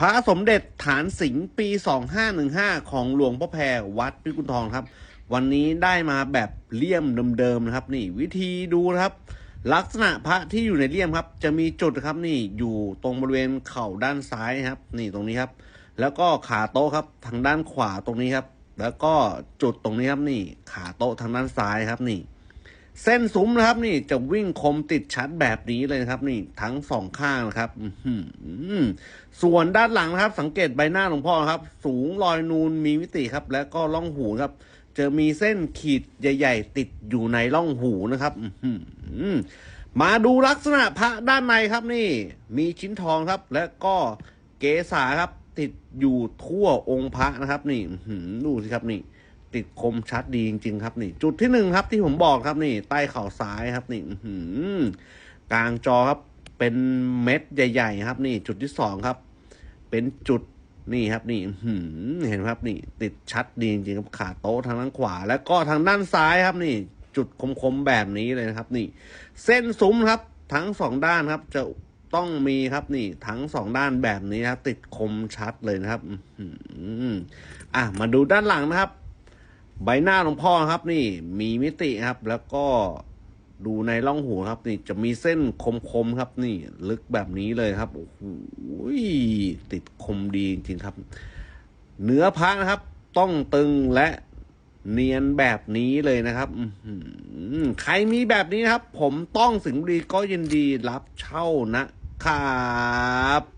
พระสมเด็จฐานสิงห์ปี 2515 ของหลวงพ่อแพรวัดพิกุลทองครับ วันนี้ได้มาแบบเลี่ยมเดิมๆนะครับ นี่วิธีดูนะครับ ลักษณะพระที่อยู่ในเลี่ยมครับ จะมีจุดครับนี่อยู่ตรงบริเวณเข่าด้านซ้ายครับ นี่ตรงนี้ครับ แล้วก็ขาโต๊ะครับทางด้านขวาตรงนี้ครับ แล้วก็จุดตรงนี้ครับนี่ขาโต๊ะทางด้านซ้ายครับนี่ เส้นซุ้มนะครับ นี่จะวิ่งคมติดชัดแบบนี้เลยนะครับ นี่ทั้งสองข้างนะครับส่วนด้านหลังนะครับ สังเกตใบหน้าหลวงพ่อครับ สูงลอยนูนมีมิติครับ แล้วก็ล่องหูครับ จะมีเส้นขีดใหญ่ ๆ ติดอยู่ในร่องหูนะครับมาดูลักษณะพระด้านในครับนี่ มีชิ้นทองครับ และก็เกษาครับ ติดอยู่ทั่วองค์พระนะครับ นี่ดูสิครับนี่ ติดคมชัดดีจริง ๆ ครับนี่ จุดที่หนึ่งครับที่ผมบอกครับนี่ ใต้เข่าซ้ายครับนี่กลางจอครับเป็นเม็ดใหญ่ ๆ ครับ นี่ จุดที่สองครับ เป็นจุดนี่ครับนี่เห็นไหมครับนี่ ติดชัดดีจริงๆครับขาโต๊ะทางด้านขวา แล้วก็ทางด้านซ้ายครับนี่ จุดคมๆแบบนี้เลยนะครับ นี่ เส้นซุ้มครับ ทั้งสองด้านครับ จะต้องมีครับนี่ ทั้งสองด้านแบบนี้นะครับติดคมชัดเลยนะครับอื้อหืออะมาดูด้านหลังนะครับ ใบหน้าหลวงพ่อครับ นี่มีมิติครับ แล้วก็ดูในร่องหูครับ นี่จะมีเส้นคมๆครับ นี่ ลึกแบบนี้เลยครับโอ้โหติดคมดีจริงครับ เนื้อพระนะครับ ต้องตึงและเนียนแบบนี้เลยนะครับใครมีแบบนี้นะครับ ผมต้องสิงห์บุรีก็ยินดีรับเช่านะครับ